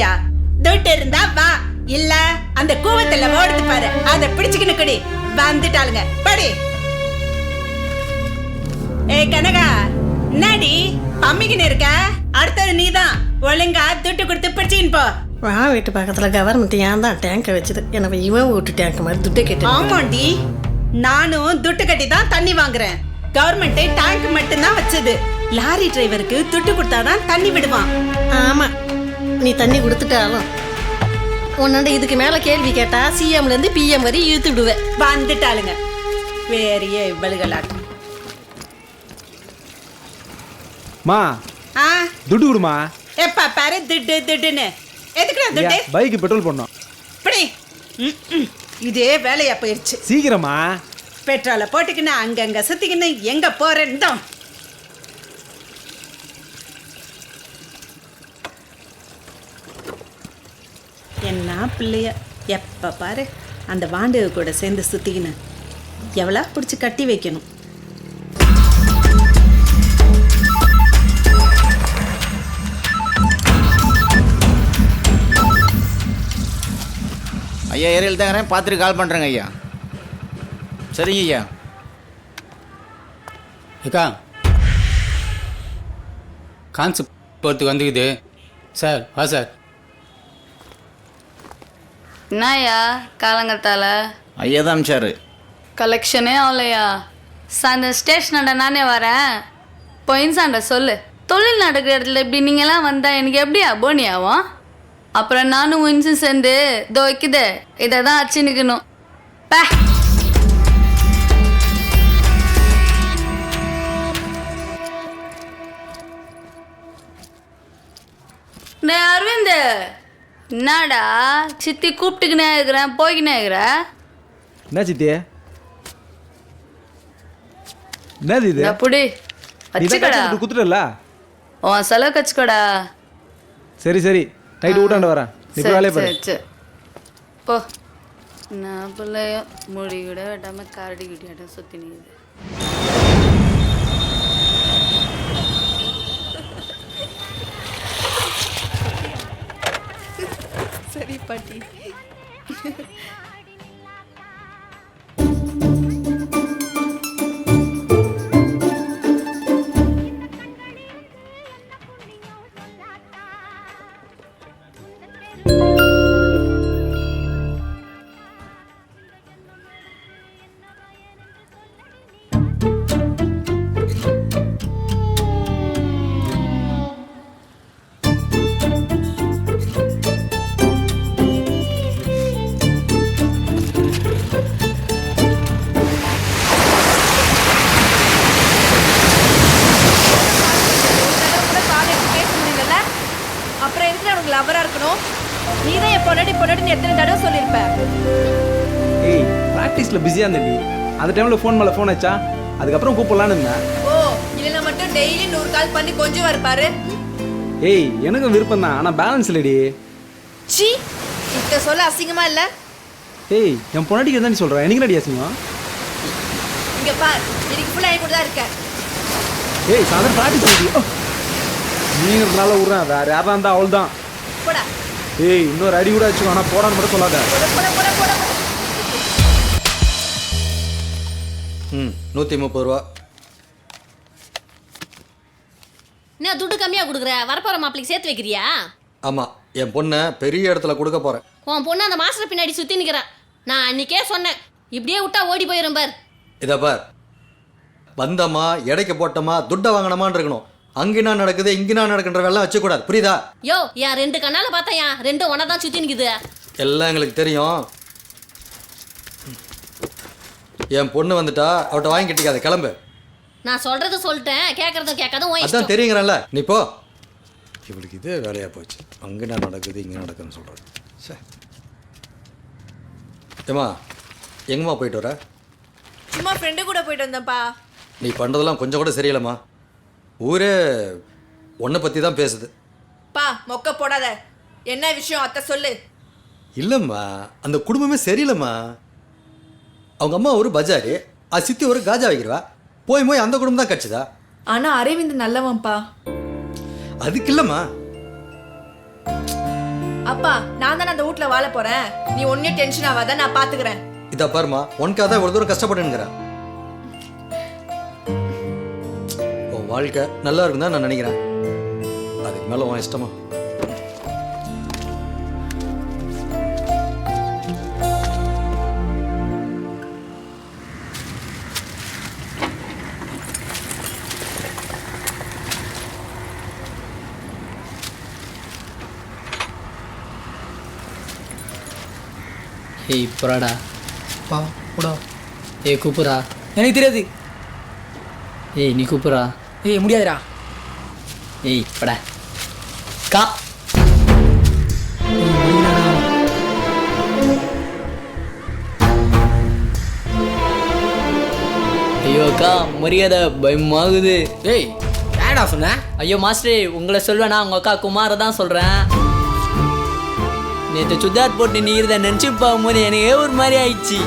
துன்றியா துட்டு இருந்தா வா. இல்ல அந்த கூவத்துல ஓடுது பாரு. அத பிடிச்சுக்கின்னு குடி. வந்துட்டாளுங்க. படி. ஏய் கனகா என்னடி? பம்மிக்கின்னு இருக்க? அடுத்தது நீதான். ஒழுங்கா துட்டு கொடுத்து பிடிச்சின்னு போ. வா வீட்டு பக்கத்தில் கவர்மெண்ட் ஏன் தான் டேங்கை வச்சது? எனக்கு இவன் வீட்டு டேங்க் மாதிரி துட்டை கேட்டு ஆமாண்டி. நானும் துட்டு கட்டி தான் தண்ணி வாங்குறேன். கவர்மெண்ட் டேங்க் மட்டும்தான் வச்சது. லாரி டிரைவருக்கு துட்டு கொடுத்தாதான் தண்ணி விடுவான். ஆமாம் நீ தண்ணி கொடுத்துட்டாலும். உன்னாண்ட இதுக்கு மேலே கேள்வி கேட்டா சிஎம்லேருந்து பிஎம் வரை இழுத்து விடுவேன் வந்துட்டாளுங்க. வேறிய இவ்வளவுகளாட்டம் மா ஆ? துட்டு கொடுமா? எப்ப பாரு திட்டு திட்டுன்னு. எதுக்குடா துட்டு? பைக்கு பெட்ரோல் போடணும். இப்படி. ம், ம். இதே வேலையா போயிருச்சு. சீக்கிரமா. பெட்ரோலை போட்டுக்கின்னு அங்கங்க சுத்திக்கின்னு எங்க போறேன்னு தான் என்ன பிள்ளைய? எப்போ பாரு அந்த வாண்டு கூட சேர்ந்து சுற்றிக்கின்னு எவ்வளோ பிடிச்சி கட்டி வைக்கணும். ஐயா ஏரியில் தாங்கிறேன் பார்த்துட்டு கால் பண்ணுறேங்க ஐயா. சரிங்க ஐயா. ஏக்கா. கான்செப்ட் போகிறதுக்கு வந்துக்குது. சார் வா சார். என்னய்யா காலங்கத்தால? ஐயா தான் அமிச்சாரு கலெக்ஷனே ஆகலையா சாந்த ஸ்டேஷனாண்ட நானே வரேன். பொயின் சாண்ட சொல்லு. தொழில் நடக்கிற இடத்துல இப்படி நீங்களாம் வந்தால் எனக்கு எப்படியா போனி ஆகும்? அப்புறம் நானும் உன்ஸும் சேர்ந்து இதோ வைக்குதே. இதை தான் அச்சு நிற்கணும் பே அரவிந்த். என்னடா? சித்தி கூப்பிட்டுக்கினே இருக்கிறேன் போய்க்கினே இருக்கிற? என்ன சித்தி? என்னது இது? இந்த புடி நீ வச்சுக்கடா. குத்துட்டல உன் செலவு வச்சுக்கோடா சரி சரி. நைட்டு ஊட்டாண்டு வரேன். நீ போய் வேலையை பாரு. போ. நான் பிள்ளையோ முடி கூட வெட்டாம கரடி கிட்டியாட்டம் சுற்றி நிற்குது கூட எதுக்கு உனக்கு லவரா இருக்கணும். நீ தான் என் பொண்டாட்டி பொண்டாட்டின்னு எத்தனை தடவை சொல்லியிருப்ப? ஏய் ப்ராக்டிஸில் பிஸியாக இருந்தேன் அந்த டைமில் ஃபோன் மேலே ஃபோன் ஆச்சா அதுக்கப்புறம் கூப்பிடலான்னு இருந்தேன். ஓ இல்லைன்னா மட்டும் டெய்லி நூறு கால் பண்ணி கொஞ்சம் இருப்பாரு ஏய் எனக்கும் விருப்பம் தான் ஆனால் பேலன்ஸ் இல்லடி. சி இத்த சொல்ல அசிங்கமா இல்ல? ஏய் என் பொண்டாட்டிக்கு தான் நீ சொல்கிறேன் எனக்கு நடி அசிங்கம்? இங்க பார் இன்னைக்கு ஃபுல்லா கூட தான் இருக்க ஏய் சாயந்தரம் ப்ராக்டிஸ் நீங்கிறதுனால விட்றேன் வேற யாரா இருந்தால் அவள் தான் போடா. ஏய் இன்னொரு அடி கூட வச்சுக்கோ ஆனால் போடான்னு மட்டும் சொல்லாத. ம் நூற்றி முப்பது ரூபா. என்ன துட்டு கம்மியாக கொடுக்குற? வரப்போகிற மாப்பிளைக்கு சேர்த்து வைக்கிறியா? ஆமாம் என் பொண்ணை பெரிய இடத்துல கொடுக்க போகிறேன் உன் பொண்ணு அந்த மாஸ்டர் பின்னாடி சுற்றி நிற்கிறான் நான் அன்னைக்கே சொன்னேன். இப்படியே விட்டா ஓடி போயிடும் பார். இதை பார். வந்தம்மா எடைக்கு போட்டோமா துட்டை வாங்கினமான்னு இருக்கணும். அங்கினா நடக்குது இங்கினா நடக்குன்ற வேலை வச்சுக்கூடாது. புரியுதா? யோ என் ரெண்டு கண்ணால பார்த்தாயா ரெண்டும் ஒன்றா தான் சுற்றி நிற்குது எல்லாம் எங்களுக்கு தெரியும். என் பொண்ணு வந்துட்டா அவட்ட வாங்கி கட்டிக்காத கிளம்பு. நான் சொல்றது சொல்லிட்டேன் கேட்கறதும் கேட்காதும் அதான் தெரியுங்கிறல்ல நீ போ. இவளுக்கு இதே வேலையாக போச்சு. அங்கினா நடக்குது இங்கே நடக்குதுன்னு சொல்கிறேன் சே. ஏம்மா எங்கம்மா போயிட்டு வர? சும்மா ஃப்ரெண்டு கூட போயிட்டு வந்தேன்ப்பா. நீ பண்ணுறதெல்லாம் கொஞ்சம் கூட சரியில்லைம்மா. ஊரே உன்னை பற்றி தான் பேசுது. பா மொக்க போடாத. என்ன விஷயம்? அத்தை சொல்லு. இல்லைம்மா அந்த குடும்பமே சரியில்லைம்மா. அவங்க அம்மா ஒரு பஜாரி அது சித்தி ஒரு காஜா வைக்கிறவா. போய் போய் அந்த குடும்பம் தான் கட்சிதா? ஆனா அரவிந்த் நல்லவன்ப்பா. அதுக்கு இல்லைம்மா. அப்பா நான் தானே அந்த வீட்ல வாழ போறேன். நீ ஒன்னே டென்ஷன் ஆகாத நான் பாத்துக்கிறேன். இதா பாருமா உனக்காக தான் இவ்வளோ தூரம் கஷ்டப்பட்டுங்கிறேன் வாழ்க்கை நல்லா இருக்கும் தான் நான் நினைக்கிறேன். அதுக்கு மேலே உன் இஷ்டமா? ஏய் புறாடா பா கூடா ஏய் கூப்புரா எனக்கு தெரியாது. ஏய் நீ கூப்புரா ஏய் முடியாதுடா. ஏய் படா. கா. ஐயோ அக்கா மரியாதை பயமாகுது. ஏய் ஏடா சொன்ன? ஐயோ மாஸ்டரே உங்களை சொல்வேனா உங்க அக்கா குமாரை தான் சொல்றேன். நேற்று சுத்தாத் போட்டு நீ இருந்த நினச்சி பார்க்கும்போது எனக்கு ஒரு மாதிரி ஆயிடுச்சு.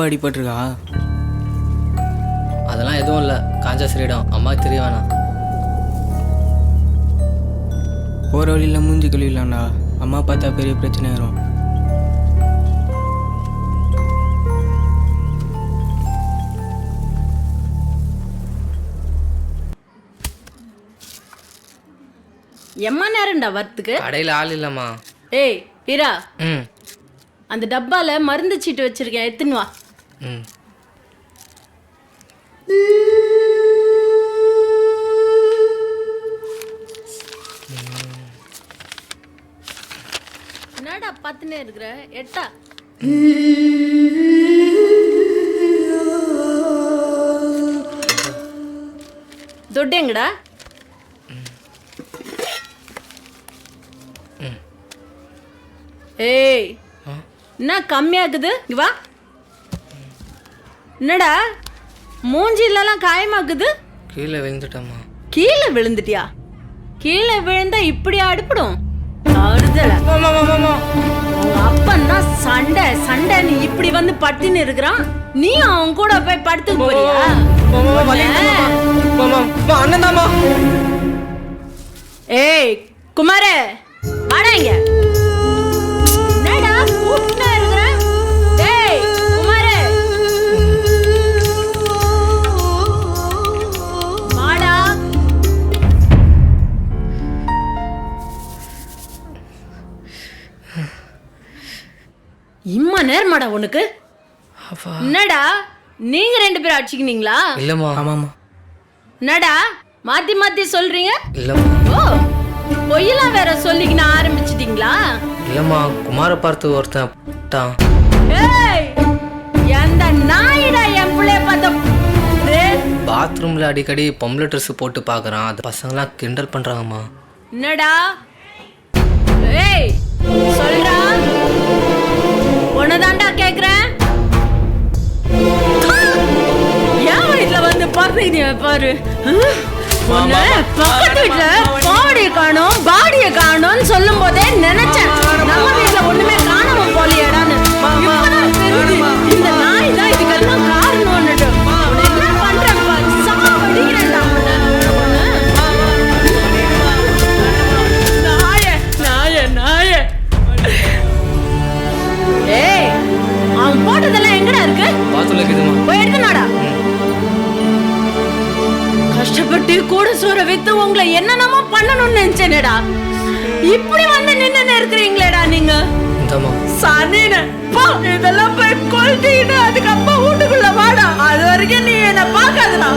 ரொம்ப அடிபட்டிருக்கா? அதெல்லாம் எதுவும் இல்லை. காஞ்சா சரியிடும் அம்மா தெரிய வேணாம். போகிற வழியில் மூஞ்சி கழுவிடலாம்டா. அம்மா பார்த்தா பெரிய பிரச்சனை ஆயிரும். எம்மா நேரம்டா வரத்துக்கு கடையில் ஆள் இல்லைம்மா. ஏய் வீரா. ம். அந்த டப்பால மருந்து சீட்டு வச்சிருக்கேன். எடுத்துன்னு வா. என்னடா பார்த்துனே இருக்கிற? எட்டா. தொட்டேங்கடா ஏய் என்ன கம்மியாக்குது இங்க வா. என்னடா மூஞ்சிலலாம் காயமாக்குது கீழே விழுந்துட்டம்மா கீழே விழுந்துட்டியா கீழே விழுந்தா இப்படி அடுப்படும் உங்க அப்பன்னா சண்டை சண்டை நீ இப்படி வந்து படுத்துன்னு இருக்கிறான் நீ அவன் கூட போய் படுத்து போறியா அண்ணன் ஏய் குமாரே வாடா இங்க உனக்கு என்னடா? நீங்க ரெண்டு பேரும் அடிச்சுக்கினீங்களா? இல்லைம்மா. ஆமாம்மா. என்னடா? மாத்தி மாத்தி சொல்றீங்க? இல்லைம்மா. ஓ பொய்யெல்லாம் வேற சொல்லிக்கின ஆரம்பிச்சிட்டீங்களா? இல்லைம்மா குமாரை பார்த்து ஒருத்தன் தான் ஏய் எந்த நாயிடா என் பிள்ளைய பார்த்த பாத்ரூமில் அடிக்கடி பொம்பளை ட்ரெஸ் போட்டு பார்க்குறான். அது பசங்களாம் கிண்டல் பண்ணுறாங்கம்மா என்னடா? ஏய் உன்னதாண்டா கேக்குறேன்? என் வீட்டுல வந்து பாருங்க பாரு? பக்கத்து வீட்டுல பாடிய காணோம் பாடிய காணோம்னு சொல்லும் போதே நினைச்சேன் நம்ம வீட்டுல ஒண்ணுமே காணாம போலியடான்னு. சோற வித்து உங்களை என்னென்னமோ பண்ணணும்னு நினைச்சேனேடா. இப்படி வந்து நின்னு இருக்கிறீங்களேடா நீங்க. சனின போ இதெல்லாம் போய் கொல்லிட்டு அதுக்கப்புறம் வீட்டுக்குள்ள வாடா. அது வரைக்கும் நீ என்ன பார்க்காதடா.